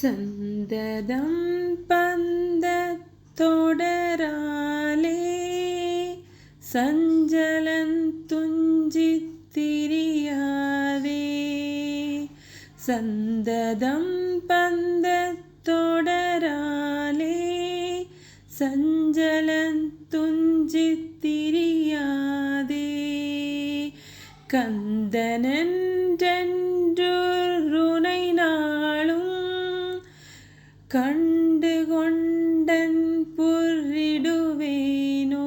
സന്തതം പന്തത്തൊടരാലേ സഞ്ചലം തുഞ്ചിത്തിരിയാവേ. സന്തതം പന്തത്തൊടരാലേ സഞ്ചലം തുഞ്ചിത്തിരിയാതേ കന്ദനൻ கண்டு கொண்டன் புரிடுவேனோ?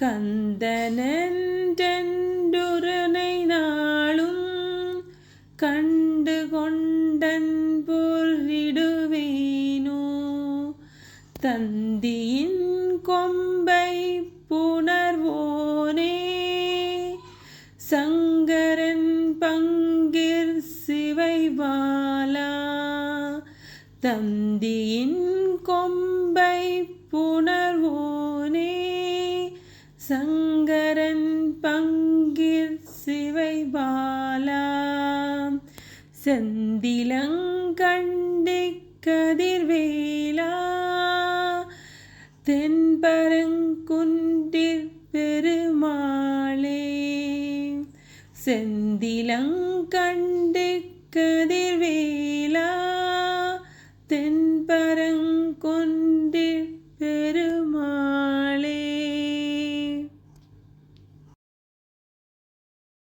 கந்தனென்றென்றுனை நாளும் கண்டு கொண்டன் பொருளிடுவேனோ தந்தியின் கொம்பை புணர்வோனே? சங்கரன் பங்கிர் சிவைபாலா தந்தியின் கொம்பை புணர்வோனே சங்கரன் பங்கிர் சிவைபாலா செந்திலங்கண்டி கதிர்வேலா தென்பரங்குன்றிற் பெருமாளே. செந்திலங்கண்டு கதிர் தென்பரங்கொண்டிற் பெரு